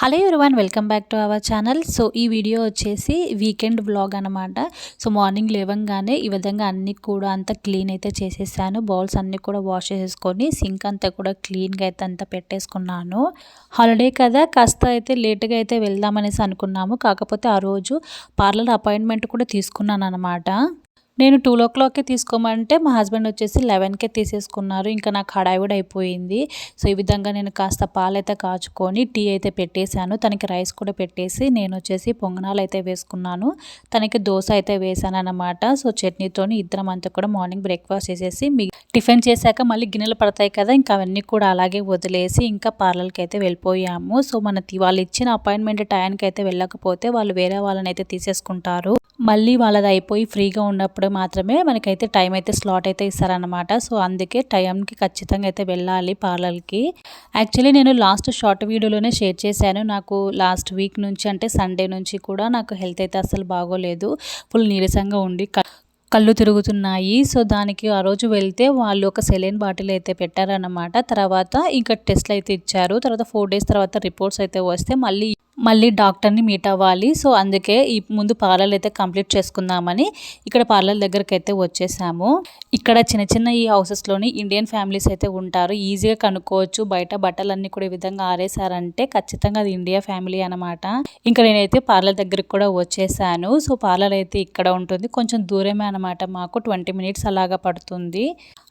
Hello everyone welcome back to our channel. So ఈ video వచ్చేసి weekend vlog అనమాట so morning లేవంగానే ఈ విధంగా అన్నీ కూడా అంతా క్లీన్ అయితే చేసేసాను. బౌల్స్ అన్నీ కూడా వాష్ చేసేసుకొని సింక్ అంతా కూడా క్లీన్గా అయితే అంతా పెట్టేసుకున్నాను. హాలిడే కదా కాస్త అయితే లేట్గా అయితే వెళ్దామనేసి అనుకున్నాము. కాకపోతే ఆ రోజు పార్లర్ అపాయింట్మెంట్ కూడా తీసుకున్నాను అనమాట నేను టూ ఓ క్లాక్కే తీసుకోమంటే మా హస్బెండ్ వచ్చేసి లెవెన్కే తీసేసుకున్నారు. ఇంకా నాకు హడావిడి అయిపోయింది. సో ఈ విధంగా నేను కాస్త పాలైతే కాచుకొని టీ అయితే పెట్టేశాను. తనకి రైస్ కూడా పెట్టేసి నేను వచ్చేసి పొంగనాలు అయితే వేసుకున్నాను. తనకి దోశ అయితే వేసాను అనమాట సో చట్నీతోని ఇద్దరం అంతా కూడా మార్నింగ్ బ్రేక్ఫాస్ట్ చేసేసి మీ టిఫిన్ చేశాక మళ్ళీ గిన్నెలు పడతాయి కదా ఇంకా అవన్నీ కూడా అలాగే వదిలేసి ఇంకా పార్లర్కి అయితే వెళ్ళిపోయాము. సో మన వాళ్ళు ఇచ్చిన అపాయింట్మెంట్ టైంకి అయితే వెళ్ళకపోతే వాళ్ళు వేరే వాళ్ళని అయితే తీసేసుకుంటారు. మళ్ళీ వాళ్ళది అయిపోయి ఫ్రీగా ఉన్నప్పుడు మాత్రమే మనకైతే టైం అయితే స్లాట్ అయితే ఇస్తారనమాట సో అందుకే టైంకి ఖచ్చితంగా అయితే వెళ్ళాలి పార్లర్కి. యాక్చువల్లీ నేను లాస్ట్ షార్ట్ వీడియోలోనే షేర్ చేశాను. నాకు లాస్ట్ వీక్ నుంచి అంటే సండే నుంచి కూడా నాకు హెల్త్ అయితే అసలు బాగోలేదు. ఫుల్ నీరసంగా ఉండి కళ్ళు తిరుగుతున్నాయి. సో దానికి ఆ రోజు వెళ్తే వాళ్ళు ఒక సెలైన్ బాటిల్ అయితే పెట్టారనమాట తర్వాత ఇంకా టెస్ట్లు అయితే ఇచ్చారు. తర్వాత ఫోర్ డేస్ తర్వాత రిపోర్ట్స్ అయితే వస్తే మళ్ళీ మళ్ళీ డాక్టర్ని మీట్ అవ్వాలి. సో అందుకే ఈ ముందు పార్లర్ అయితే కంప్లీట్ చేసుకుందామని ఇక్కడ పార్లర్ దగ్గరికి అయితే వచ్చేసాము. ఇక్కడ చిన్న చిన్న ఈ హౌసెస్లోని ఇండియన్ ఫ్యామిలీస్ అయితే ఉంటారు. ఈజీగా కనుక్కోవచ్చు. బయట బట్టలన్నీ కూడా ఈ విధంగా ఆరేసారంటే ఖచ్చితంగా అది ఇండియా ఫ్యామిలీ అనమాట ఇంకా నేనైతే పార్లర్ దగ్గరికి కూడా వచ్చేసాను. సో పార్లర్ అయితే ఇక్కడ ఉంటుంది. కొంచెం దూరమే అనమాట మాకు. ట్వంటీ మినిట్స్ అలాగా పడుతుంది.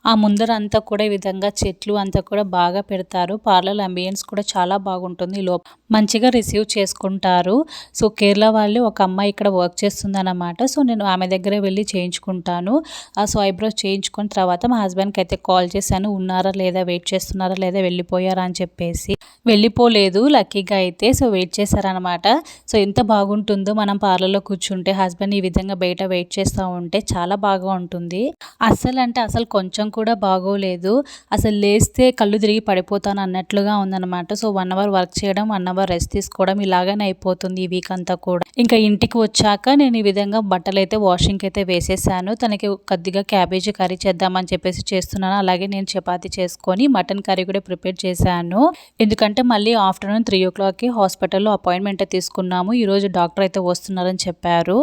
ఆ ముందర అంతా కూడా ఈ విధంగా చెట్లు అంతా కూడా బాగా పెడతారు. పార్లర్ అంబియన్స్ కూడా చాలా బాగుంటుంది. లో మంచిగా రిసీవ్ చేసుకుంటారు. సో కేరళ వాళ్ళు ఒక అమ్మాయి ఇక్కడ వర్క్ చేస్తుంది అనమాట సో నేను ఆమె దగ్గరే వెళ్ళి చేయించుకుంటాను. ఆ సో ఐబ్రోస్ చేయించుకున్న తర్వాత మా హస్బెండ్కి అయితే కాల్ చేశాను. ఉన్నారా లేదా? వెయిట్ చేస్తున్నారా లేదా? వెళ్ళిపోయారా అని చెప్పేసి. వెళ్ళిపోలేదు. లక్కీగా అయితే. సో వెయిట్ చేశారనమాట సో ఎంత బాగుంటుందో మనం పార్లర్లో కూర్చుంటే హస్బెండ్ ఈ విధంగా బయట వెయిట్ చేస్తూ ఉంటే చాలా బాగా ఉంటుంది. అసలు అంటే అసలు కొంచెం కూడా బాగోలేదు. అసలు లేస్తే కళ్ళు తిరిగి పడిపోతాను అన్నట్లుగా ఉందన్నమాట. సో వన్ అవర్ వర్క్ చేయడం వన్ అవర్ రెస్ట్ తీసుకోవడం ఇలాగనే అయిపోతుంది ఈ వీక్ అంతా కూడా. ఇంకా ఇంటికి వచ్చాక నేను ఈ విధంగా బట్టలు అయితే వాషింగ్కి అయితే వేసేసాను. తనకి కొద్దిగా క్యాబేజీ కర్రీ చేద్దామని చెప్పేసి చేస్తున్నాను. అలాగే నేను చపాతీ చేసుకొని మటన్ కర్రీ కూడా ప్రిపేర్ చేశాను. ఎందుకంటే మళ్ళీ ఆఫ్టర్నూన్ త్రీ ఓ క్లాక్కి హాస్పిటల్లో అపాయింట్మెంట్ తీసుకున్నాము. ఈరోజు డాక్టర్ అయితే వస్తున్నారని చెప్పారు.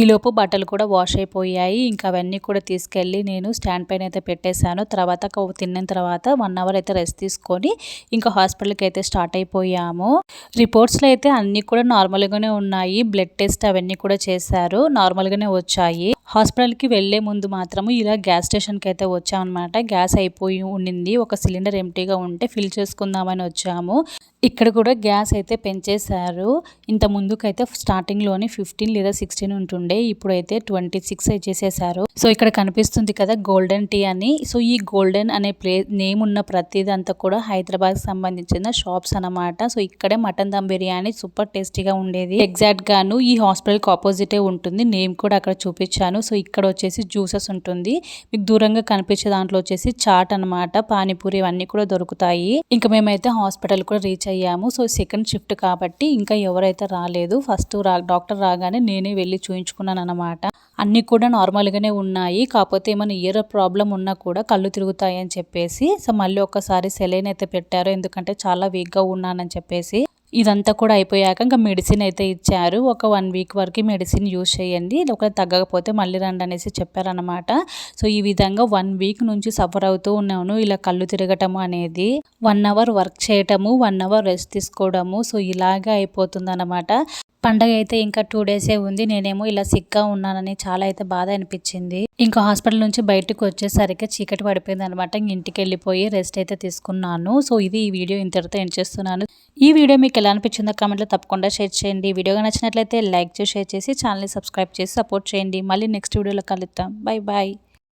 ఈలోపు బట్టలు కూడా వాష్ అయిపోయాయి. ఇంకా అవన్నీ కూడా తీసుకెళ్ళి నేను స్టాండ్ పైన అయితే పెట్టేశాను. తర్వాత తిన్న తర్వాత వన్ అవర్ అయితే రెస్ట్ తీసుకొని ఇంకా హాస్పిటల్కి అయితే స్టార్ట్ అయిపోయాము. రిపోర్ట్స్లో అయితే అన్నీ కూడా నార్మల్గానే ఉన్నాయి. బ్లడ్ టెస్ట్ అవన్నీ కూడా చేశారు. నార్మల్గానే వచ్చాయి. హాస్పిటల్కి వెళ్ళే ముందు మాత్రము ఇలా గ్యాస్ స్టేషన్కి అయితే వచ్చామన్నమాట. గ్యాస్ అయిపోయి ఉండింది. ఒక సిలిండర్ ఎంటీగా ఉంటే ఫిల్ చేసుకుందామని వచ్చాము. ఇక్కడ కూడా గ్యాస్ అయితే పెంచేశారు. ఇంత ముందుకైతే స్టార్టింగ్లోనే ఫిఫ్టీన్ లేదా సిక్స్టీన్ ఉంటుండే. ఇప్పుడైతే ట్వంటీ సిక్స్ చేసేసారు సో ఇక్కడ కనిపిస్తుంది కదా గోల్డెన్ టీ అని. సో ఈ గోల్డెన్ అనే ప్లే నేమ్ ఉన్న ప్రతిదంతా కూడా హైదరాబాద్ సంబంధించిన షాప్స్ అనమాట సో ఇక్కడే మటన్ దమ్ బిర్యానీ సూపర్ టేస్టీగా ఉండేది. ఎగ్జాక్ట్ గాను ఈ హాస్పిటల్కి ఆపోజిటే ఉంటుంది. నేమ్ కూడా అక్కడ చూపించాను. సో ఇక్కడ వచ్చేసి జ్యూసెస్ ఉంటుంది. మీకు దూరంగా కనిపించే దాంట్లో వచ్చేసి చాట్ అనమాట పానీపూరి ఇవన్నీ కూడా దొరుకుతాయి. ఇంకా మేమైతే హాస్పిటల్ కూడా రీచ్ అయ్యాము. సో సెకండ్ షిఫ్ట్ కాబట్టి ఇంకా ఎవరైతే రాలేదు ఫస్ట్ రా డాక్టర్ రాగానే నేనే వెళ్ళి చూయించుకున్నాను అనమాట అన్నీ కూడా నార్మల్గానే ఉన్నాయి. కాకపోతే ఏమైనా ఇయర్ ప్రాబ్లం ఉన్నా కూడా కళ్ళు తిరుగుతాయి అని చెప్పేసి సో మళ్ళీ ఒకసారి సెలైన్ అయితే పెట్టారు. ఎందుకంటే చాలా వీక్గా ఉన్నానని చెప్పేసి ఇదంతా కూడా అయిపోయాక ఇంకా మెడిసిన్ అయితే ఇచ్చారు. ఒక వన్ వీక్ వరకు మెడిసిన్ యూజ్ చేయండి. ఒకవేళ తగ్గకపోతే మళ్ళీ రండి అనేసి చెప్పారనమాట సో ఈ విధంగా వన్ వీక్ నుంచి సఫర్ అవుతూ ఉన్నాను. ఇలా కళ్ళు తిరగటము అనేది వన్ అవర్ వర్క్ చేయటము వన్ అవర్ రెస్ట్ తీసుకోవడము సో ఇలాగే అయిపోతుంది పండగ అయితే ఇంకా టూ డేసే ఉంది. నేనేమో ఇలా సిక్గా ఉన్నానని చాలా అయితే బాధ అనిపించింది. ఇంకా హాస్పిటల్ నుంచి బయటకు వచ్చేసరికి చీకటి పడిపోయింది అనమాట ఇంటికి వెళ్ళిపోయి రెస్ట్ అయితే తీసుకున్నాను. సో ఇది ఈ వీడియో ఇంతటితో ఎండ్ చేస్తున్నాను. ఈ వీడియో మీకు ఎలా అనిపించిందో కామెంట్లో తప్పకుండా షేర్ చేయండి. వీడియోగా నచ్చినట్లయితే లైక్ చేసి షేర్ చేసి ఛానల్ని సబ్స్క్రైబ్ చేసి సపోర్ట్ చేయండి. మళ్ళీ నెక్స్ట్ వీడియోలో కలుద్దాం. Bye bye